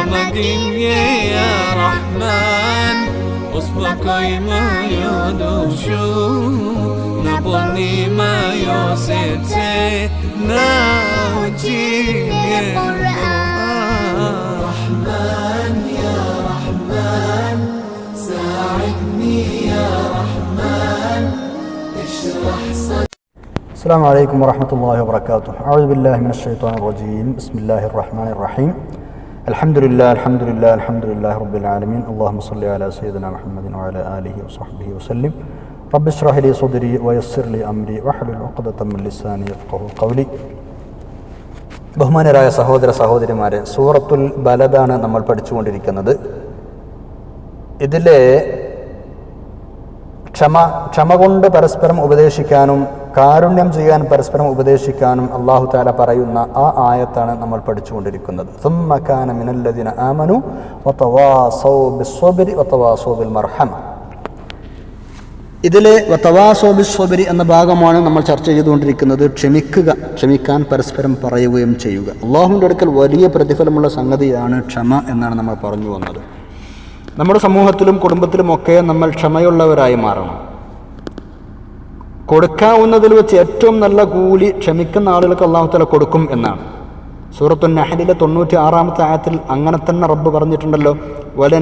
صمد يا رحمن. أصبك ما يدوشو نبني ما يوسيت ناوجي رحمن يا رحمن ساعدني يا رحمن اشرح صدري السلام عليكم ورحمة الله وبركاته. أعوذ بالله من الشيطان الرجيم. بسم الله الرحمن الرحيم. الحمد لله الحمد لله الحمد لله رب العالمين اللهم صل على سيدنا محمد وعلى آله وصحبه وسلم رب اشرح لي صدري ويسر لي أمري واحلل عقدة من لساني يفقه قولي ബഹുമാനരായ സഹോദര സഹോദരിമാരെ സൂറത്തുൽ ബലദാണ് നമ്മൾ പഠിച്ചുകൊണ്ടിരിക്കുന്നത് ഇതിലെ ക്ഷമ ക്ഷമ കൊണ്ട് പരസ്പരം ഉപദേശിക്കാനും കാരുണ്യം ചെയ്യാൻ പരസ്പരം ഉപദേശിക്കാനും അള്ളാഹു താല പറയുന്ന ആ ആയത്താണ് നമ്മൾ പഠിച്ചുകൊണ്ടിരിക്കുന്നത്. മർഹമ ഇതിലെ വത്തവാസോബിസ്വബരി എന്ന ഭാഗമാണ് നമ്മൾ ചർച്ച ചെയ്തുകൊണ്ടിരിക്കുന്നത്. ക്ഷമിക്കുക ക്ഷമിക്കാൻ പരസ്പരം പറയുകയും ചെയ്യുക. അള്ളാഹുവിന്റെ അടുക്കൽ വലിയ പ്രതിഫലമുള്ള സംഗതിയാണ് ക്ഷമ എന്നാണ് നമ്മൾ പറഞ്ഞു വന്നത്. നമ്മുടെ സമൂഹത്തിലും കുടുംബത്തിലുമൊക്കെ നമ്മൾ ക്ഷമയുള്ളവരായി മാറണം. കൊടുക്കാവുന്നതിൽ വെച്ച് ഏറ്റവും നല്ല കൂലി ക്ഷമിക്കുന്ന ആളുകൾക്ക് അള്ളാഹുത്തല കൊടുക്കും എന്നാണ് സൂറത്തു നഹലിലെ തൊണ്ണൂറ്റി ആറാമത്തെ ആയത്തിൽ അങ്ങനെ തന്നെ റബ്ബ് പറഞ്ഞിട്ടുണ്ടല്ലോ വല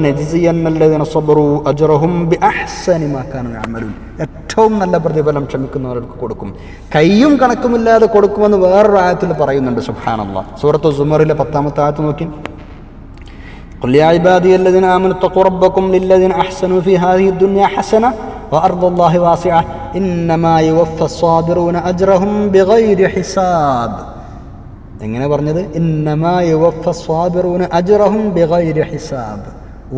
ഏറ്റവും നല്ല പ്രതിഫലം ക്ഷമിക്കുന്നവർക്ക് കൊടുക്കും കയ്യും കണക്കുമില്ലാതെ കൊടുക്കുമെന്ന് വേറൊരു ആയത്തിൽ പറയുന്നുണ്ട് സുഹാനല്ല സൂറത്ത് സുമറിലെ പത്താമത്തെ ആയത്ത് നോക്കി قل يا عبادي الذين آمنوا اتقوا ربكم للذين أحسنوا في هذه الدنيا حسنة وأرض الله واسعة إنما يوفى الصابرون أجرهم بغير حساب എങ്ങനെ പറഞ്ഞത് ഇന്നമാ യുവഫ സ്വാബിറൂന അജ്റഹും ബിഗൈരി ഹിസാബ്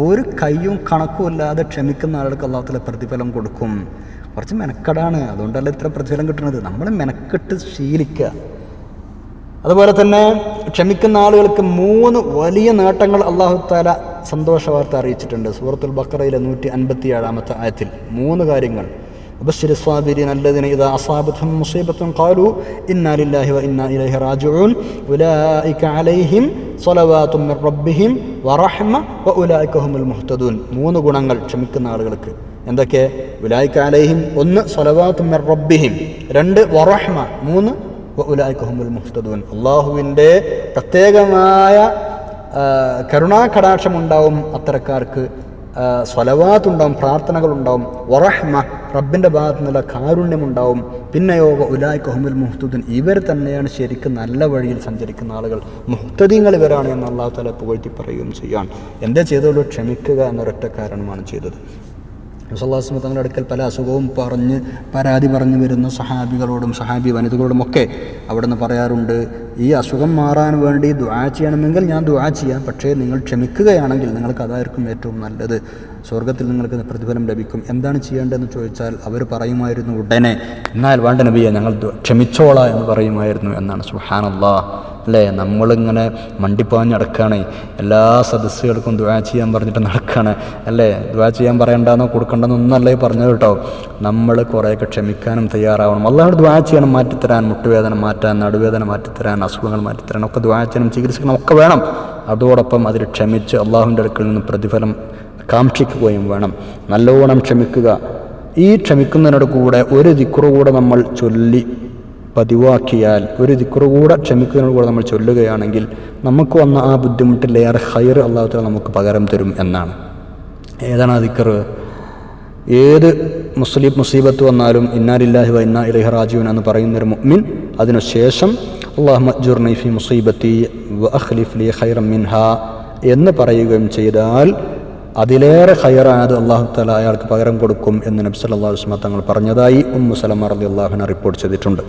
ഒരു കയ്യും കണക്കുമില്ലാതെ ക്ഷമിക്കുന്ന ആളുകൾക്ക് അള്ളാഹത്തിലെ പ്രതിഫലം കൊടുക്കും കുറച്ച് മെനക്കെടാണ് അതുകൊണ്ടല്ല ഇത്ര പ്രതിഫലം കിട്ടുന്നത് നമ്മൾ മെനക്കെട്ട് ശീലിക്കുക അതുപോലെ തന്നെ ക്ഷമിക്കുന്ന ആളുകൾക്ക് മൂന്ന് വലിയ നേട്ടങ്ങൾ അള്ളാഹു താല സന്തോഷ വാർത്ത അറിയിച്ചിട്ടുണ്ട്. സൂറത്തുൽ ബക്കറയിലെ നൂറ്റി അൻപത്തി ഏഴാമത്തെ ആയത്തിൽ. മൂന്ന് കാര്യങ്ങൾ. ഇന്നാ ഇലൈഹി അലൈഹിം റബ്ബിഹിം വ മുഹ്തദൂൻ. മൂന്ന് ഗുണങ്ങൾ ക്ഷമിക്കുന്ന ആളുകൾക്ക്. എന്തൊക്കെ? ഉലായിക അലൈഹിം. ഒന്ന് സ്വലവാത്തും റബ്ബിഹിം. രണ്ട് വറഹ്മ മൂന്ന് വ മുഹ്തദൂൻ. അള്ളാഹുവിന്റെ പ്രത്യേകമായ കരുണാകടാക്ഷമുണ്ടാവും അത്തരക്കാർക്ക്. സ്വലവാത്തുണ്ടാവും പ്രാർത്ഥനകളുണ്ടാവും. വറഹ്മ റബ്ബിന്റെ ഭാഗത്തു നിന്നുള്ള കാരുണ്യമുണ്ടാവും. പിന്നെയോ കൊഹമുൽ മുഹ്തുദ്ദീൻ ഇവർ തന്നെയാണ് ശരിക്കും നല്ല വഴിയിൽ സഞ്ചരിക്കുന്ന ആളുകൾ. മുഹ്തദീങ്ങൾ ഇവരാണ് എന്ന് അള്ളാഹു തല പുകഴ്ത്തി പറയുകയും ചെയ്യാൻ എന്റെ ചെയ്തോളൂ ക്ഷമിക്കുക എന്നൊരൊറ്റ കാരണമാണ് ചെയ്തത്. മുസല്ലാസ്മ തങ്ങളുടെ അടുക്കൽ പല അസുഖവും പറഞ്ഞ് പരാതി പറഞ്ഞു വരുന്ന സഹാബികളോടും സഹാബി വനിതകളോടും ഒക്കെ അവിടെ നിന്ന് പറയാറുണ്ട് ഈ അസുഖം മാറാൻ വേണ്ടി ദുആ ചെയ്യണമെങ്കിൽ ഞാൻ ദുആ ചെയ്യാം പക്ഷേ നിങ്ങൾ ക്ഷമിക്കുകയാണെങ്കിൽ നിങ്ങൾക്ക് അതായിരിക്കും ഏറ്റവും നല്ലത്. സ്വർഗത്തിൽ നിങ്ങൾക്ക് പ്രതിഫലം ലഭിക്കും. എന്താണ് ചെയ്യേണ്ടതെന്ന് ചോദിച്ചാൽ അവർ പറയുമായിരുന്നു ഉടനെ. എന്നാൽ വേണ്ട നബിയെ ഞങ്ങൾ ക്ഷമിച്ചോള എന്ന് പറയുമായിരുന്നു എന്നാണ്. സുഹാനല്ലാ അല്ലേ? നമ്മളിങ്ങനെ മണ്ടിപ്പാഞ്ഞ് നടക്കുകയാണ് എല്ലാ സദസ്സുകൾക്കും ദുആ ചെയ്യാൻ പറഞ്ഞിട്ട് നടക്കുകയാണ് അല്ലേ? ദുആ ചെയ്യാൻ പറയണ്ടെന്നോ കൊടുക്കണ്ടെന്നോ ഒന്നല്ലേ പറഞ്ഞത് കേട്ടോ. നമ്മൾ കുറേയൊക്കെ ക്ഷമിക്കാനും തയ്യാറാവണം. അല്ലാണ്ട് ദുആ ചെയ്യണം മാറ്റിത്തരാൻ. മുട്ടുവേദന മാറ്റാൻ നടുവേദന മാറ്റിത്തരാൻ അസുഖങ്ങൾ മാറ്റിത്തരാൻ ഒക്കെ ദുആ ചെയ്യണം ചികിത്സിക്കണം ഒക്കെ വേണം. അതോടൊപ്പം അതിൽ ക്ഷമിച്ച് അള്ളാഹുവിന്റെ അടുക്കൽ നിന്ന് പ്രതിഫലം കാക്ഷിക്കുകയും വേണം. നല്ലോണം ക്ഷമിക്കുക. ഈ ക്ഷമിക്കുന്നതിനോട് കൂടെ ഒരു ദിക്കുറു കൂടെ നമ്മൾ ചൊല്ലി പതിവാക്കിയാൽ ഒരു ദിക്കുറു കൂടെ ക്ഷമിക്കുന്നതിനോട് കൂടെ നമ്മൾ ചൊല്ലുകയാണെങ്കിൽ നമുക്ക് വന്ന ആ ബുദ്ധിമുട്ടിലേറെ ഹൈർ അള്ളാഹുത്തല നമുക്ക് പകരം തരും എന്നാണ്. ഏതാണ് ആ ദിക്കറ് ഏത് മുസ്ലിം മുസീബത്ത് വന്നാലും ഇന്നാലില്ലാഹി വ ഇന്നാ ഇലൈഹി റാജീവൻ എന്ന് പറയുന്നൊരു മുഅ്മിൻ അതിനുശേഷം അള്ളാഹു മജ്ജുർനി ഫി മുസീബത്തി വ അഖ്ലിഫ് ഹൈറം മിൻഹ എന്ന് പറയുകയും ചെയ്താൽ അതിലേറെ ഹയറായത് അള്ളാഹു തല അയാൾക്ക് പകരം കൊടുക്കും എന്ന് നബ്സ് സല്ലല്ലാഹു അലൈഹി തങ്ങൾ പറഞ്ഞതായി ഉമ്മു സലമ റളിയല്ലാഹു അൻഹ റിപ്പോർട്ട് ചെയ്തിട്ടുണ്ട്.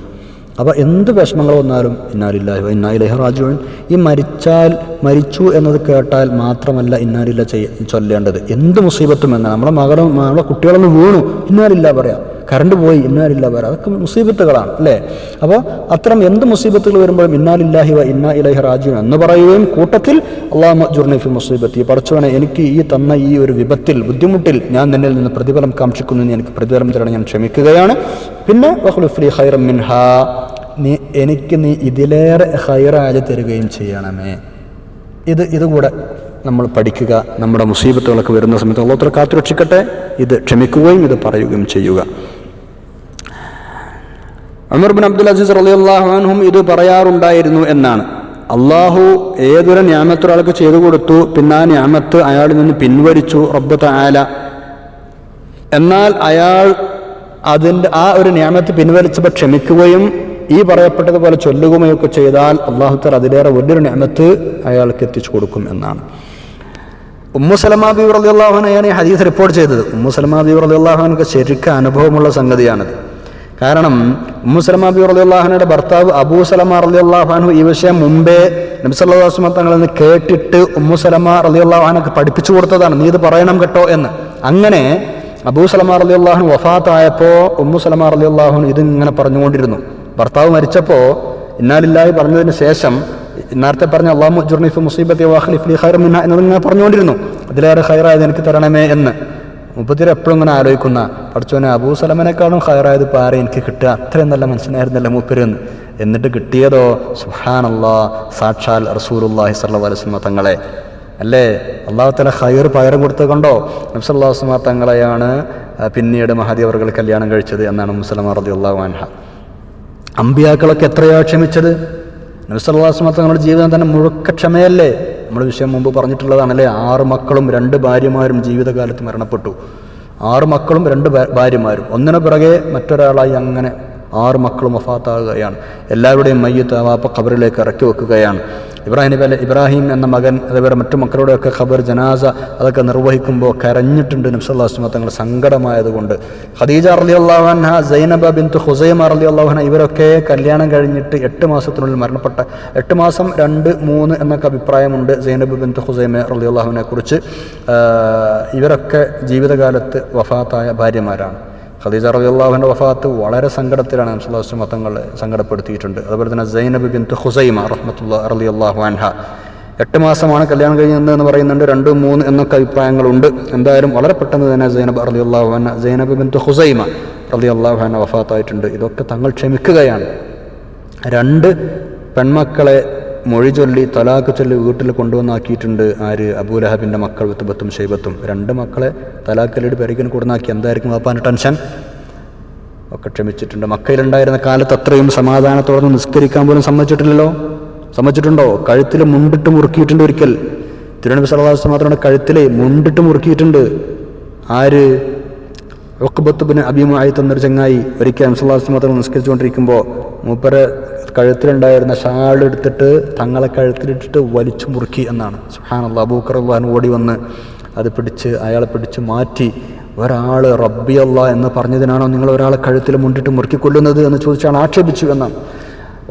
അപ്പോൾ എന്ത് വിഷമങ്ങൾ വന്നാലും ഇന്നാലില്ലാഹി ഇന്നാലില്ലാഹി റാജുവൻ ഈ മരിച്ചാൽ മരിച്ചു എന്നത് കേട്ടാൽ മാത്രമല്ല ഇന്നാലില്ല ചെയ്യ ചൊല്ലേണ്ടത്. എന്ത് മുസീബത്തും എന്നാണ് നമ്മുടെ മകളും നമ്മളെ കുട്ടികളൊന്ന് വീണു ഇന്നാലില്ല പറയാം. കറണ്ട് പോയി ഇന്നാലില്ല വേറെ അതൊക്കെ മുസീബത്തുകളാണ് അല്ലേ? അപ്പോൾ അത്തരം എന്ത് മുസീബത്തുകൾ വരുമ്പോഴും ഇന്നാലില്ലാഹി വ ഇന്നാ ഇലഹി റാജു എന്ന് പറയുകയും കൂട്ടത്തിൽ അള്ളാഹ് ജുർണിഫി മുസീബത്തി. പഠിച്ചവനെ എനിക്ക് ഈ തന്ന ഈ ഒരു വിപത്തിൽ ബുദ്ധിമുട്ടിൽ ഞാൻ നിന്നിൽ നിന്ന് പ്രതിഫലം കാക്ഷിക്കുന്നു എനിക്ക് പ്രതിഫലം തരണം ഞാൻ ക്ഷമിക്കുകയാണ്. പിന്നെ വഹ്ലുഫ്ലി ഹൈറം മിൻഹ. നീ എനിക്ക് നീ ഇതിലേറെ ഹൈറായി തരുകയും ചെയ്യണമേ. ഇത് ഇതുകൂടെ നമ്മൾ പഠിക്കുക. നമ്മുടെ മുസീബത്തുകളൊക്കെ വരുന്ന സമയത്ത് അള്ളാഹുത്തല കാത്തുരക്ഷിക്കട്ടെ. ഇത് ക്ഷമിക്കുകയും ഇത് പറയുകയും ചെയ്യുക. അമർ ബിൻ അബ്ദുൽ അസീസ് റളിയല്ലാഹു അൻഹും ഇത് പറയാറുണ്ടായിരുന്നു എന്നാണ്. അള്ളാഹു ഏതൊരു ഞാമത്ത് ഒരാൾക്ക് ചെയ്തു കൊടുത്തു പിന്നെ ആ ഞാമത്ത് അയാളിൽ നിന്ന് പിൻവലിച്ചു റബ്ബ് തആല. എന്നാൽ അയാൾ അതിന്റെ ആ ഒരു ഞാമത്ത് പിൻവലിച്ചപ്പോൾ ക്ഷമിക്കുകയും ഈ പറയപ്പെട്ടതുപോലെ ചൊല്ലുകയുമൊക്കെ ചെയ്താൽ അള്ളാഹുത്തർ അതിലേറെ വലിയൊരു ഞാമത്ത് അയാൾക്ക് എത്തിച്ചു കൊടുക്കും എന്നാണ്. ഉമ്മു സലമാ ബി റളിയല്ലാഹുനയാണ് ഈ ഹദീസ് റിപ്പോർട്ട് ചെയ്തത്. ഉമ്മു സലമാ ബി റളിയല്ലാഹുനക്ക് ശരിക്കും അനുഭവമുള്ള സംഗതിയാണിത്. കാരണം ഉമ്മു അബി ബി റളിയല്ലാഹുനയുടെ ഭർത്താവ് അബൂ സലമ റളിയല്ലാഹു ഈ വിഷയം മുമ്പേ നബി സല്ലല്ലാഹു അലൈഹി വസല്ലം തങ്ങളിൽ നിന്ന് കേട്ടിട്ട് ഉമ്മുസലമ സലമ അള്ളാഹാനൊക്കെ പഠിപ്പിച്ചു കൊടുത്തതാണ്. നീ ഇത് പറയണം കേട്ടോ എന്ന്. അങ്ങനെ അബൂ സലമ റളിയല്ലാഹു വഫാത്തായപ്പോൾ ഉമ്മു സലമ റളിയല്ലാഹു ഇതിങ്ങനെ പറഞ്ഞുകൊണ്ടിരുന്നു. ഭർത്താവ് മരിച്ചപ്പോൾ ഇന്നാലില്ലായി പറഞ്ഞതിന് ശേഷം നേരത്തെ പറഞ്ഞ അള്ളാഹു ജുർണിഫ് മുസീബത്തെ വാഖ്ലിഫ് ഖൈർ മിന്ന എന്നിങ്ങനെ പറഞ്ഞുകൊണ്ടിരുന്നു. അതിലേറെ ഖൈറായത് എനിക്ക് തരണമേ എന്ന്. മുപ്പത്തിര എപ്പോഴും ഇങ്ങനെ ആലോചിക്കുന്ന പഠിച്ചോനെ അബൂ സലമനേക്കാളും ഹയറായത് ഇപ്പോൾ എനിക്ക് കിട്ടുക. അത്രയും നല്ല മനുഷ്യനായിരുന്നല്ല മൂപ്പരെന്ന് എന്നിട്ട് കിട്ടിയതോ സുഹാനല്ലാ സാക്ഷാൽ റസൂലുല്ലാഹി അലൈഹി വസല്ലം തങ്ങളെ. അല്ലേ? അള്ളാഹുത്തല ഹയർ പകരം കൊടുത്തത് കൊണ്ടോ? നബ്സല്ലാഹു വസ്ലമ തങ്ങളെയാണ് പിന്നീട് മഹദി കല്യാണം കഴിച്ചത് എന്നാണ് മുസ്ലിം റതി അള്ളാഹു അൻഹ. അമ്പിയാക്കളൊക്കെ എത്രയാ ക്ഷമിച്ചത്? നബിസ്വല്ലാസ്മ തങ്ങളുടെ ജീവിതം തന്നെ മുഴുക്ക ക്ഷമയല്ലേ? നമ്മൾ വിഷയം മുമ്പ് പറഞ്ഞിട്ടുള്ളതാണല്ലേ? ആറ് മക്കളും രണ്ട് ഭാര്യമാരും ജീവിതകാലത്ത് മരണപ്പെട്ടു. ആറ് മക്കളും രണ്ട് ഭാര്യമാരും. ഒന്നിനു പിറകെ മറ്റൊരാളായി അങ്ങനെ ആറ് മക്കളും വഫാത്താകുകയാണ്. എല്ലാവരുടെയും മയ്യത്ത് ആ വാപ്പ ഖബറിലേക്ക് ഇറക്കി വെക്കുകയാണ്. ഇബ്രാഹിം നബി ഇബ്രാഹിം എന്ന മകൻ അതേപോലെ മറ്റു മക്കളുടെയൊക്കെ ഖബർ ജനാസ അതൊക്കെ നിർവഹിക്കുമ്പോൾ കരഞ്ഞിട്ടുണ്ട് നബ്സല്ലാസ്മ തങ്ങൾ സങ്കടമായതുകൊണ്ട്. ഖദീജ അറലി അള്ളാഹുഹ സൈനബ ബിന്ദു ഹുസൈമ അറലി അള്ളാഹുന ഇവരൊക്കെ കല്യാണം കഴിഞ്ഞിട്ട് എട്ട് മാസത്തിനുള്ളിൽ മരണപ്പെട്ട എട്ട് മാസം രണ്ട് മൂന്ന് എന്നൊക്കെ അഭിപ്രായമുണ്ട് സൈനബ് ബിന്ദു ഹുസൈമ അറലി അള്ളാഹുവിനെ കുറിച്ച് ഇവരൊക്കെ ജീവിതകാലത്ത് വഫാത്തായ ഭാര്യമാരാണ്. ഖദീജ റബിയുള്ളാഹുവിന്റെ വഫാത്ത് വളരെ സങ്കടത്തിലാണ് നബ്സുല്ലാസ് മതങ്ങൾ സങ്കടപ്പെടുത്തിയിട്ടുണ്ട്. അതുപോലെ തന്നെ സൈനബ് ബിന്ത് ഹുസൈമ റഹ്മത്തുള്ള അള്ളാഹു അൻഹ. എട്ട് മാസമാണ് കല്യാണം കഴിഞ്ഞത് എന്ന് പറയുന്നുണ്ട്. രണ്ട് മൂന്ന് എന്നൊക്കെ അഭിപ്രായങ്ങളുണ്ട്. എന്തായാലും വളരെ പെട്ടെന്ന് തന്നെ സൈനബ് റളിയല്ലാഹു അൻഹ സൈനബ് ബിന്ത് ഹുസൈമ റളിയല്ലാഹു അൻഹ വഫാത്തായിട്ടുണ്ട്. ഇതൊക്കെ തങ്ങൾ ക്ഷമിക്കുകയാണ്. രണ്ട് പെൺമക്കളെ മൊഴി ചൊല്ലി തലാക്ക് ചൊല്ലി വീട്ടിൽ കൊണ്ടുവന്നാക്കിയിട്ടുണ്ട് ആര്? അബൂലഹബിന്റെ മക്കൾ വിത്തുബത്തും ഷെയ്ബത്തും. രണ്ട് മക്കളെ തലാക്കല്ലിട്ട് പെരുകിന് കൊടുന്നാക്കി. എന്തായിരിക്കും വാപ്പാന്റെ ടെൻഷൻ? ഒക്കെ ക്ഷമിച്ചിട്ടുണ്ട്. മക്കയിലുണ്ടായിരുന്ന കാലത്ത് അത്രയും സമാധാനത്തോടെ നിസ്കരിക്കാൻ പോലും സമ്മതിച്ചിട്ടില്ലല്ലോ? സമ്മതിച്ചിട്ടുണ്ടോ? കഴുത്തിൽ മുണ്ടിട്ട് മുറുക്കിയിട്ടുണ്ട് ഒരിക്കൽ. തിരുവനന്തപുരം സലവാസം മാത്രമാണ് കഴുത്തിലെ മുണ്ടിട്ട് മുറുക്കിയിട്ടുണ്ട്. ആര്? ഒക്കബത്തുബിന് അഭിമായിട്ട് എന്നൊരു ചങ്ങായി ഒരിക്കൽ അംസല്ലാസ് മാത്രം നിസ്കരിച്ചുകൊണ്ടിരിക്കുമ്പോൾ മൂപ്പര് കഴുത്തിലുണ്ടായിരുന്ന ഷാൾ എടുത്തിട്ട് തങ്ങളെ കഴുത്തിലിട്ടിട്ട് വലിച്ചു മുറുക്കി എന്നാണ്. സുഹാനുള്ള അബൂക്കർ അള്ളഹാൻ ഓടി വന്ന് അത് പിടിച്ച് അയാളെ പിടിച്ച് മാറ്റി ഒരാൾ റബ്ബിയല്ല എന്ന് പറഞ്ഞതിനാണോ നിങ്ങൾ ഒരാളെ കഴുത്തിൽ മുണ്ടിട്ട് മുറുക്കിക്കൊല്ലുന്നത് എന്ന് ചോദിച്ചാണ് ആക്ഷേപിച്ചു എന്നാണ്.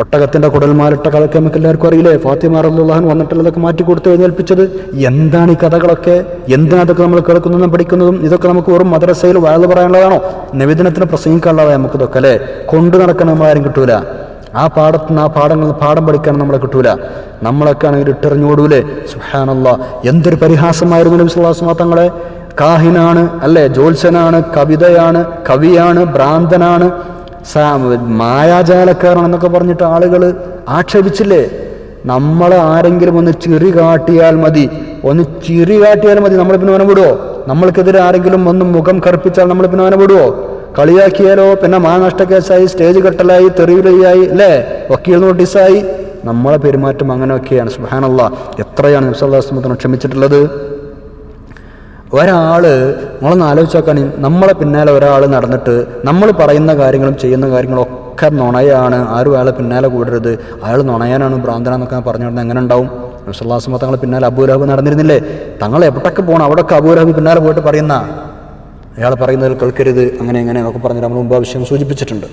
ഒട്ടകത്തിന്റെ കുടൽമാലിട്ട കഥയൊക്കെ നമുക്ക് എല്ലാവർക്കും അറിയില്ലേ? ഫാത്തിമ അറബുല്ലാഹാൻ വന്നിട്ടുള്ളതൊക്കെ മാറ്റി കൊടുത്ത് എഴുന്നേൽപ്പിച്ചത് എന്താണ് ഈ കഥകളൊക്കെ? എന്തിനാ അതൊക്കെ നമ്മൾ കേൾക്കുന്നതും പഠിക്കുന്നതും? ഇതൊക്കെ നമുക്ക് വെറും മദ്രസയിൽ വാഴ പറയാനുള്ളതാണോ? നിവേദനത്തിന് പ്രസംഗിക്കാനുള്ളതാണ് നമുക്ക് ഇതൊക്കെ അല്ലേ? കൊണ്ടു നടക്കാൻ നമ്മളാരും കിട്ടൂല. ആ പാടത്തുനിന്ന് ആ പാഠങ്ങൾ പാഠം പഠിക്കാൻ നമ്മളെ കിട്ടൂല. നമ്മളൊക്കെ ആണെങ്കിൽ ഇട്ടെറിഞ്ഞോടൂലേ സുഹാനല്ല എന്തൊരു പരിഹാസമായിരുന്നു നബി തങ്ങളെ? കാഹിനാണ് അല്ലേ? ജോത്സനാണ് കവിതയാണ് കവിയാണ് ഭ്രാന്തനാണ്. സാ- മായാജാലക്കാരനെന്നൊക്കെ പറഞ്ഞിട്ട് ആളുകൾ ആക്ഷേപിച്ചില്ലേ? നമ്മളെ ആരെങ്കിലും ഒന്ന് ചിറി കാട്ടിയാൽ മതി. ഒന്ന് ചിറി കാട്ടിയാൽ മതി നമ്മൾ പിന്നെ അവനെ നമ്മൾക്കെതിരെ ആരെങ്കിലും ഒന്ന് മുഖം കറുപ്പിച്ചാൽ നമ്മൾ പിന്നെ അവനെ കളിയാക്കിയാലോ പിന്നെ മാനഷ്ടക്കേസായി സ്റ്റേജ് കെട്ടലായി തെറിവിലയായി അല്ലേ? വക്കീൽ നോട്ടീസായി. നമ്മളെ പെരുമാറ്റം അങ്ങനെയൊക്കെയാണ് സുഹാനല്ല എത്രയാണ് നബ്സല്ലാസ്മത്തിനെ ക്ഷമിച്ചിട്ടുള്ളത്? ഒരാൾ നമ്മളൊന്ന് ആലോചിച്ച് നോക്കാണ് നമ്മളെ പിന്നാലെ ഒരാൾ നടന്നിട്ട് നമ്മൾ പറയുന്ന കാര്യങ്ങളും ചെയ്യുന്ന കാര്യങ്ങളും ഒക്കെ നുണയാണ്. ആരും അയാളെ പിന്നാലെ കൂടരുത്. അയാൾ നുണയാനാണ് ഭ്രാന്തനാന്നൊക്കെ പറഞ്ഞു നടന്നത് എങ്ങനെ ഉണ്ടാവും. നബ്സല്ലാസ്മ തങ്ങളെ പിന്നാലെ അബൂലഹബ് നടന്നിരുന്നില്ലേ? തങ്ങൾ എവിടൊക്കെ പോകണം അവിടെയൊക്കെ അബൂലഹബ് പിന്നാലെ പോയിട്ട് പറയുന്ന അയാൾ പറയുന്നതിൽ കേൾക്കരുത് അങ്ങനെ എങ്ങനെ എന്നൊക്കെ പറഞ്ഞിട്ട് നമ്മൾ മുമ്പ് ആവശ്യം സൂചിപ്പിച്ചിട്ടുണ്ട്.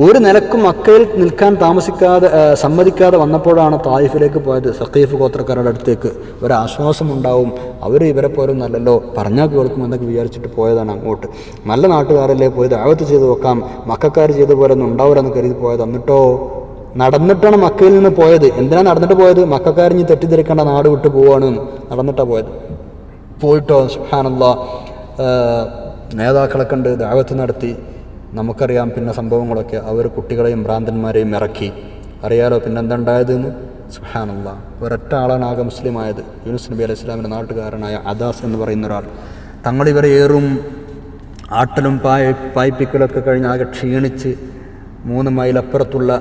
ഒരു നിലക്കും മക്കയിൽ നിൽക്കാൻ താമസിക്കാതെ സമ്മതിക്കാതെ വന്നപ്പോഴാണ് തായിഫിലേക്ക് പോയത്. സഖീഫ് ഗോത്രക്കാരുടെ അടുത്തേക്ക് ഒരു ആശ്വാസം ഉണ്ടാവും അവർ ഇവരെ പോലും നല്ലല്ലോ പറഞ്ഞാൽ കേൾക്കും എന്നൊക്കെ വിചാരിച്ചിട്ട് പോയതാണ് അങ്ങോട്ട്. നല്ല നാട്ടുകാരല്ലേ പോയി ആവത്ത് ചെയ്ത് വെക്കാം. മക്കാർ ചെയ്ത പോലെ ഒന്നും ഉണ്ടാവില്ലെന്ന് കരുതി പോയത്. എന്നിട്ടോ? നടന്നിട്ടാണ് മക്കയിൽ നിന്ന് പോയത്. എന്തിനാണ് നടന്നിട്ട് പോയത്? മക്കാരിഞ്ഞ് തെറ്റിദ്ധരിക്കേണ്ട നാട് വിട്ട് പോവാണ്. നടന്നിട്ടാണ് പോയത്. പോയിട്ടോ? സുഹാനുള്ള നേതാക്കളെ കണ്ട് ദാവത്ത് നടത്തി. നമുക്കറിയാം പിന്നെ സംഭവങ്ങളൊക്കെ. അവർ കുട്ടികളെയും ഭ്രാന്തന്മാരെയും ഇറക്കി. അറിയാലോ പിന്നെ എന്തുണ്ടായതെന്ന് സുഹാനുള്ള ഒരൊറ്റ ആളാണ് ആകെ മുസ്ലിമായത്. യൂനുസ് നബി അലൈഹി ഇസ്ലാമിന്റെ നാട്ടുകാരനായ അദാസ് എന്ന് പറയുന്ന ഒരാൾ. തങ്ങളിവരെ ഏറും ആട്ടലും പായ പായ്പിക്കലൊക്കെ കഴിഞ്ഞ് ആകെ ക്ഷീണിച്ച് മൂന്ന് മൈലപ്പുറത്തുള്ള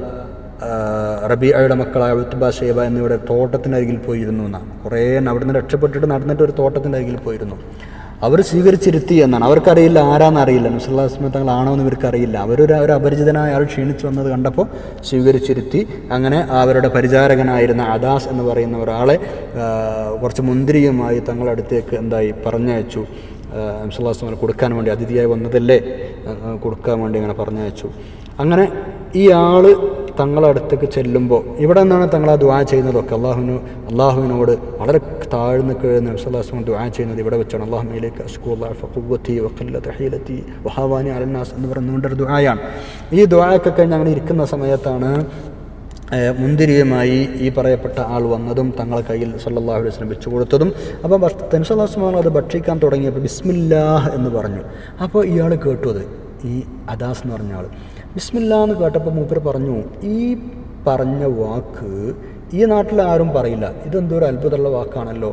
റബിയയുടെ മക്കളായ ഉത്തുബ ഷേബ എന്നിവരുടെ തോട്ടത്തിനരികിൽ പോയിരുന്നു എന്നാണ് കുറേ അവിടുന്ന് രക്ഷപ്പെട്ടിട്ട് നടന്നിട്ട് ഒരു തോട്ടത്തിന്റെ അരികിൽ പോയിരുന്നു. അവർ സ്വീകരിച്ചിരുത്തി എന്നാണ്. അവർക്കറിയില്ല ആരാന്നറിയില്ല. നബ്സുല്ലാസ്മ തങ്ങൾ എന്ന് ഇവർക്കറിയില്ല. അവരൊരു ഒരു അപരിചിതനായ ആൾ ക്ഷീണിച്ചു വന്നത് കണ്ടപ്പോൾ സ്വീകരിച്ചിരുത്തി. അങ്ങനെ അവരുടെ പരിചാരകനായിരുന്ന അദാസ് എന്ന് പറയുന്ന ഒരാളെ കുറച്ച് മുന്തിരിയുമായി തങ്ങളുടെ അടുത്തേക്ക് എന്തായി പറഞ്ഞയച്ചു. അംസുല്ലാസ്മ കൊടുക്കാൻ വേണ്ടി അതിഥിയായി വന്നതല്ലേ? കൊടുക്കാൻ വേണ്ടി അങ്ങനെ പറഞ്ഞയച്ചു. അങ്ങനെ ഈ ആൾ തങ്ങളെ അടുത്തേക്ക് ചെല്ലുമ്പോൾ ഇവിടെ നിന്നാണ് തങ്ങൾ ആ ദ്വാ ചെയ്യുന്നതൊക്കെ അള്ളാഹുവിനു അള്ളാഹുവിനോട് വളരെ താഴ്ന്ന് കഴിയുന്ന അംസുല്ലാസ്മ ദ്വാ ചെയ്യുന്നത് ഇവിടെ വെച്ചാണ്. അള്ളാഹുമയിലേക്ക് അഷ്കുല്ലാഫി വക്കല്ലത്ത് ഹീലത്തി വഹാവാനി അലന്നാസ് എന്ന് പറയുന്നതുകൊണ്ടൊരു ദ്വായാണ് ഈ ദ്വായൊക്കെ കഴിഞ്ഞ് അങ്ങനെ ഇരിക്കുന്ന സമയത്താണ് മുന്തിരിയുമായി ഈ പറയപ്പെട്ട ആൾ വന്നതും തങ്ങളെ കയ്യിൽ സല്ലാഹു അലൈഹി വസല്ലം വെച്ചു കൊടുത്തതും. അപ്പോൾ തെൻസലാസ്മാൻ അത് ഭക്ഷിക്കാൻ തുടങ്ങിയപ്പോൾ ബിസ്മില്ലാഹ് എന്ന് പറഞ്ഞു. അപ്പോൾ ഇയാൾ കേട്ടു അത്. ഈ അദാസ് എന്ന് പറഞ്ഞ ആൾ ബിസ്മില്ലാ എന്ന് കേട്ടപ്പോൾ മൂപ്പർ പറഞ്ഞു ഈ പറഞ്ഞ വാക്ക് ഈ നാട്ടിൽ ആരും പറയില്ല. ഇതെന്തോ ഒരു അത്ഭുതമുള്ള വാക്കാണല്ലോ.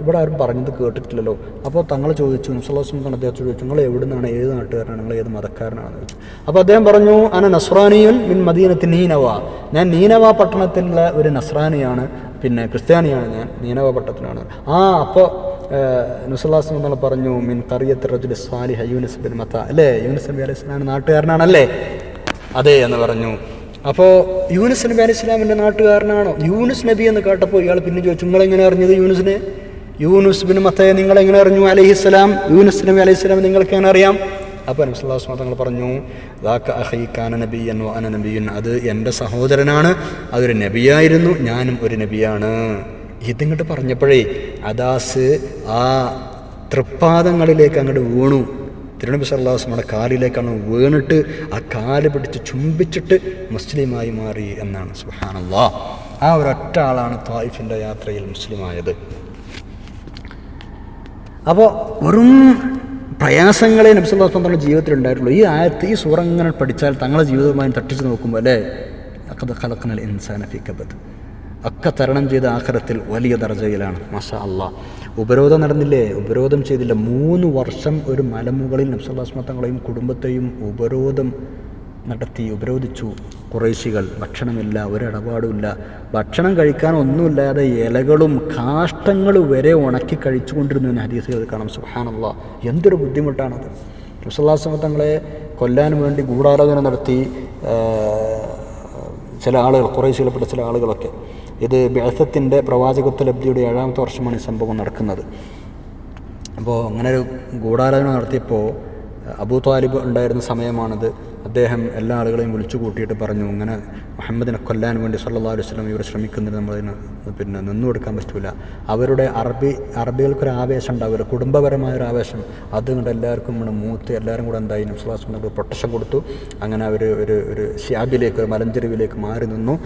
ഇവിടെ ആരും പറഞ്ഞത് കേട്ടിട്ടില്ലല്ലോ. അപ്പോൾ തങ്ങൾ ചോദിച്ചു മുസലാസ്ലം തങ്ങൾ ചോദിച്ചു നിങ്ങൾ എവിടെ നിന്നാണ് ഏത് നാട്ടുകാരനാണ്? നിങ്ങൾ ഏത് മതക്കാരനാണെന്ന് ചോദിച്ചു അപ്പോൾ അദ്ദേഹം പറഞ്ഞു അന നസ്രാനിയുൻ മിൻ മദീനത്ത് നീനവ. ഞാൻ നീനവ പട്ടണത്തിലുള്ള ഒരു നസ്രാനിയാണ് പിന്നെ ക്രിസ്ത്യാനിയാണ് ഞാൻ നീനവ പട്ടണത്തിലാണ്. ആ അപ്പോൾ നുസലാസ്ലം തങ്ങൾ പറഞ്ഞു മിൻ കറിയത്ത് റജുൽ സ്വാലിഹ യൂനിസ് ബിൻ മത്ത. അല്ലേ? യൂനിസ് നബി അലൈഹി സ്വലാം നാട്ടുകാരനാണല്ലേ? അതെ എന്ന് പറഞ്ഞു. അപ്പോൾ യൂനുസ് നബി അലൈഹി സ്വലാമിന്റെ നാട്ടുകാരനാണോ? യൂനുസ് നബി എന്ന് കേട്ടപ്പോൾ ഇയാൾ പിന്നെ ചോദിച്ചു നിങ്ങളെങ്ങനെ അറിഞ്ഞത് യൂനുസിനെ? യൂനുസ് ബിൻ മത്തയെ നിങ്ങളെങ്ങനെ അറിഞ്ഞു? അലൈഹി സ്വലാം യൂനുസ് നബി അലൈഹി സ്വലാം നിങ്ങൾക്ക് എങ്ങനെ അറിയാം? അപ്പോൾ നബ്സുല്ലാസ് തങ്ങൾ പറഞ്ഞു ദാക്ക അഹി കാന നബിയൻ വ അന നബിയൻ. അത് എന്റെ സഹോദരനാണ് അതൊരു നബിയായിരുന്നു ഞാനും ഒരു നബിയാണ്. ഇതിങ്ങോട്ട് പറഞ്ഞപ്പോഴേ അദാസ് ആ തൃപ്പാദങ്ങളിലേക്ക് അങ്ങോട്ട് വീണു. തിരുനബി സല്ലാസ്മയുടെ കാലിലേക്കാണ് വീണിട്ട് ആ കാൽ പിടിച്ച് ചുംബിച്ചിട്ട് മുസ്ലിമായി മാറി എന്നാണ്. സുഹാനല്ലാ ആ ഒരൊറ്റ ആളാണ് തായിഫിന്റെ യാത്രയിൽ മുസ്ലിമായത്. അപ്പോൾ വെറും പ്രയാസങ്ങളെ നബ്സുല്ലാസ് തങ്ങളുടെ ജീവിതത്തിൽ ഉണ്ടായിട്ടുള്ളൂ. ഈ ആയത്ത് ഈ സൂറ ഇങ്ങനെ പഠിച്ചാൽ തങ്ങളുടെ ജീവിതവുമായി തട്ടിച്ച് നോക്കുമ്പോൾ അല്ലേ? അക്കത് ഖലഖനൽ ഇൻസാന ഫി കബദ്. ഒക്കെ തരണം ചെയ്ത ആഖിറത്തിൽ വലിയ ദർജയിലാണ്. മാഷാ അള്ളാഹ് ഉപരോധം നടന്നില്ലേ? ഉപരോധം ചെയ്തില്ല. മൂന്ന് വർഷം ഒരു മലമുകളിൽ നബ്സുല്ലാസ്മ തങ്ങളെയും കുടുംബത്തെയും ഉപരോധം നടത്തി ഉപരോധിച്ചു. കുറേശികൾ ഭക്ഷണമില്ല ഒരിടപാടുമില്ല. ഭക്ഷണം കഴിക്കാൻ ഒന്നുമില്ലാതെ ഇലകളും കാഷ്ടങ്ങൾ വരെ ഉണക്കി കഴിച്ചുകൊണ്ടിരുന്നു എന്ന് ഹദീസുകൾ കാണാം. സുഹാനുള്ള എന്തൊരു ബുദ്ധിമുട്ടാണത്. നബ്സുല്ലാസ്മ തങ്ങളെ കൊല്ലാൻ വേണ്ടി ഗൂഢാലോചന നടത്തി ചില ആളുകൾ കുറേശ്ശിയിൽപ്പെട്ട ചില ആളുകളൊക്കെ. ഇത് ബേസത്തിന്റെ പ്രവാചകത്വ ലബ്ധിയുടെ ഏഴാമത്തെ വർഷമാണ് ഈ സംഭവം നടക്കുന്നത്. അപ്പോൾ അങ്ങനെ ഒരു ഗൂഢാലോചന നടത്തിയപ്പോൾ അബൂ താലിബ് ഉണ്ടായിരുന്ന സമയമാണത്. അദ്ദേഹം എല്ലാ ആളുകളെയും വിളിച്ചു കൂട്ടിയിട്ട് പറഞ്ഞു ഇങ്ങനെ മുഹമ്മദിനെ കൊല്ലാൻ വേണ്ടി സല്ലാ അലൈഹി വസല്ലം ഇവർ ശ്രമിക്കുന്നതിന് നമ്മളതിന് പിന്നെ നിന്നു കൊടുക്കാൻ പറ്റില്ല അവരുടെ അറബി അറബികൾക്കൊരു ആവേശം കുടുംബപരമായ ഒരു ആവേശം. അതുകൊണ്ട് എല്ലാവർക്കും ഇവിടെ മൂത്ത് എല്ലാവരും കൂടെ എന്തായി ഒരു പ്രൊട്ടക്ഷൻ കൊടുത്തു. അങ്ങനെ അവർ ഒരു ഒരു ഷ്യാബിലേക്ക് ഒരു മലഞ്ചെരുവിലേക്ക് മാറി നിന്നു.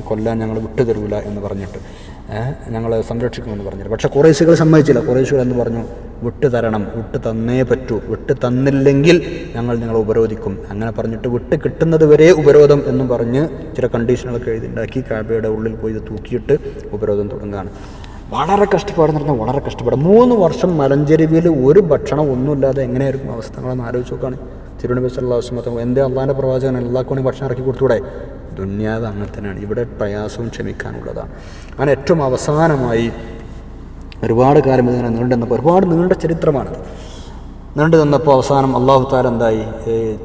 കൊല്ലാൻ ഞങ്ങൾ വിട്ടുതരൂല എന്ന് പറഞ്ഞിട്ട്. ഞങ്ങൾ സംരക്ഷിക്കുമെന്ന് പറഞ്ഞു പക്ഷേ കുറേശ്ശികൾ സമ്മതിച്ചില്ല. കുറേശ്ശികൾ എന്ന് പറഞ്ഞു വിട്ടു തരണം വിട്ടു തന്നേ പറ്റൂ. വിട്ടു തന്നില്ലെങ്കിൽ ഞങ്ങൾ നിങ്ങളെ ഉപരോധിക്കും. അങ്ങനെ പറഞ്ഞിട്ട് വിട്ട് കിട്ടുന്നത് വരെ ഉപരോധം എന്നും പറഞ്ഞ് ചില കണ്ടീഷനുകളൊക്കെ എഴുതിണ്ടാക്കി കാബയുടെ ഉള്ളിൽ പോയി തൂക്കിയിട്ട് ഉപരോധം തുടങ്ങുകയാണ്. വളരെ കഷ്ടപ്പാട് നടന്ന വളരെ കഷ്ടപ്പാട്. മൂന്ന് വർഷം മലഞ്ചെരുവിൽ ഒരു ഭക്ഷണം ഒന്നുമില്ലാതെ എങ്ങനെയായിരിക്കും അവസ്ഥ? നിങ്ങളൊന്ന് ആലോചിച്ച് നോക്കുകയാണ്. തിരുവനന്തപുരം സല്ലാസ്മത്തം എന്റെ അള്ളാന്റെ പ്രവാചകൻ എല്ലാവർക്കും ഭക്ഷണം ഇറക്കി കൊടുത്തൂടെ? ദുന്യാവ് അങ്ങനെ തന്നെയാണ് ഇവിടെ പ്രയാസവും ക്ഷമിക്കാനുള്ളതാണ്. അങ്ങനെ ഏറ്റവും അവസാനമായി ഒരുപാട് കാലം ഇതിങ്ങനെ നീണ്ടു നിന്നപ്പോൾ ഒരുപാട് നീണ്ട ചരിത്രമാണത്. നീണ്ടു നിന്നപ്പോൾ അവസാനം അള്ളാഹു താല എന്തായി?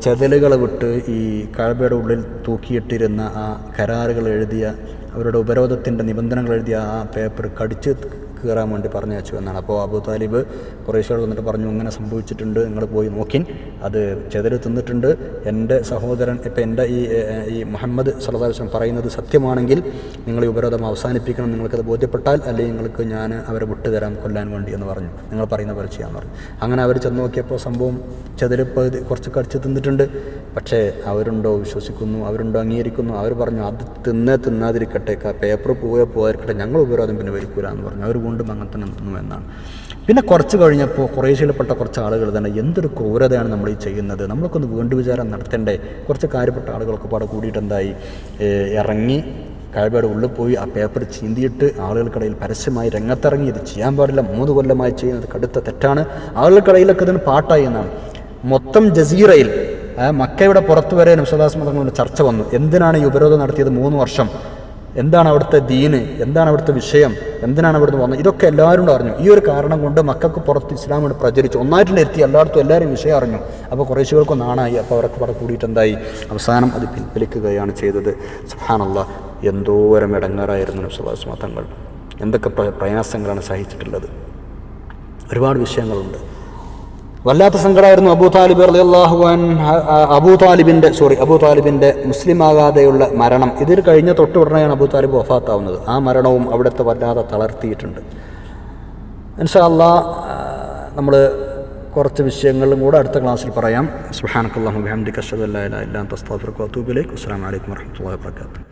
ചെതലുകൾ വിട്ട് ഈ കഴബയുടെ ഉള്ളിൽ തൂക്കിയിട്ടിരുന്ന ആ കരാറുകൾ എഴുതിയ അവരുടെ ഉപരോധത്തിന്റെ നിബന്ധനകൾ എഴുതിയ ആ പേപ്പർ കടിച്ച് കീറാൻ വേണ്ടി പറഞ്ഞു വെച്ചു എന്നാണ്. അപ്പോൾ അബു താലിബ് കുറേശ്ശോട് വന്നിട്ട് പറഞ്ഞു ഇങ്ങനെ സംഭവിച്ചിട്ടുണ്ട് നിങ്ങൾ പോയി നോക്കിൻ. അത് ചെതിര് തിന്നിട്ടുണ്ട്. എന്റെ സഹോദരൻ ഇപ്പം എന്റെ ഈ ഈ മുഹമ്മദ് സലതാവശ്യം പറയുന്നത് സത്യമാണെങ്കിൽ നിങ്ങൾ ഈ ഉപരോധം അവസാനിപ്പിക്കണം നിങ്ങൾക്കത് ബോധ്യപ്പെട്ടാൽ അല്ലെങ്കിൽ നിങ്ങൾക്ക് ഞാൻ അവരെ വിട്ടുതരാം കൊല്ലാൻ വേണ്ടി എന്ന് പറഞ്ഞു. നിങ്ങൾ പറയുന്ന പോലെ ചെയ്യാമെന്ന് പറഞ്ഞു. അങ്ങനെ അവർ ചെന്ന് നോക്കിയപ്പോൾ സംഭവം ചെതിര് പകുതി കുറച്ച് കടിച്ച് തിന്നിട്ടുണ്ട്. പക്ഷേ അവരുണ്ടോ വിശ്വസിക്കുന്നു അവരുണ്ടോ അംഗീകരിക്കുന്നു. അവർ പറഞ്ഞു അത് തിന്നേ തിന്നാതിരിക്കട്ടെ പേപ്പർ പോയാൽ പോയിരിക്കട്ടെ ഞങ്ങൾ ഉപരോധം പിന്നെ വരിക്കൂല എന്ന് പറഞ്ഞു. അവർ വീണ്ടും അങ്ങനെ തന്നെ നിന്നു എന്നാണ്. പിന്നെ കുറച്ച് കഴിഞ്ഞപ്പോൾ കുറേശ്ശയിൽപ്പെട്ട കുറച്ച് ആളുകൾ തന്നെ എന്തൊരു ക്രൂരതയാണ് നമ്മൾ ഈ ചെയ്യുന്നത്? നമ്മൾക്കൊന്ന് വീണ്ടും വിചാരം നടത്തേണ്ടേ? കുറച്ച് കാര്യപ്പെട്ട ആളുകളൊക്കെ പാടെ കൂടിയിട്ട് എന്തായി? ഇറങ്ങി കഴബയുടെ ഉള്ളിൽ പോയി ആ പേപ്പർ ചീന്തിയിട്ട് ആളുകൾക്കിടയിൽ പരസ്യമായി രംഗത്തിറങ്ങി. ഇത് ചെയ്യാൻ പാടില്ല. മൂന്ന് കൊല്ലമായി ചെയ്യുന്നത് കടുത്ത തെറ്റാണ്. ആളുകൾക്കിടയിലൊക്കെ ഇതിന് പാട്ടായി എന്നാണ്. മൊത്തം ജസീറയിൽ മക്കയുടെ പുറത്തു വരെ നബ്സദാസ് മതങ്ങളുടെ ചർച്ച വന്നു. എന്തിനാണ് ഈ ഉപരോധം നടത്തിയത് മൂന്ന് വർഷം? എന്താണ് അവിടുത്തെ ദീന് എന്താണ് അവിടുത്തെ വിഷയം? എന്തിനാണ് അവിടുന്ന് വന്നത്? ഇതൊക്കെ എല്ലാവരും അറിഞ്ഞു. ഈ ഒരു കാരണം കൊണ്ട് മക്കൾക്ക് പുറത്ത് ഇസ്ലാമിന് പ്രചരിച്ചു. ഒന്നായിട്ടുള്ള എത്തി എല്ലായിടത്തും എല്ലാവരും വിഷയം അറിഞ്ഞു. അപ്പോൾ കുറേശ്ശികൾക്ക് നാണായി. അപ്പോൾ അവർക്ക് പറ കൂടിയിട്ട് എന്തായി അവസാനം അത് പിൻവലിക്കുകയാണ് ചെയ്തത്. സുഹാനുള്ള എന്തോരം ഇടങ്ങാറായിരുന്നു നബ്സുല്ലാസ് മതങ്ങൾ എന്തൊക്കെ പ്ര- പ്രയാസങ്ങളാണ് സഹിച്ചിട്ടുള്ളത്. ഒരുപാട് വിഷയങ്ങളുണ്ട്. വല്ലാത്ത സങ്കടമായിരുന്നു അബൂ താലിബ് അൻ അബൂ താലിബിന്റെ സോറി അബൂ താലിബിന്റെ മുസ്ലിം ആകാതെയുള്ള മരണം. ഇതിൽ കഴിഞ്ഞ തൊട്ട് ഉടനെയാണ് അബൂ താലിബ് വഫാത്താവുന്നത്. ആ മരണവും അവിടുത്തെ വല്ലാതെ തളർത്തിയിട്ടുണ്ട്. ഇൻഷാ അല്ലാ നമ്മൾ കുറച്ച് വിഷയങ്ങളും കൂടെ അടുത്ത ക്ലാസ്സിൽ പറയാം. സുഹാനക്കുള്ള ബിഹംദിക അഷ്ഹദു അല്ലാ ഇല്ലാ വഅതൂബു ഇലൈക്. അസ്സലാമു അലൈക്കും വറഹ്മത്തുള്ളാഹി വബറകാതുഹു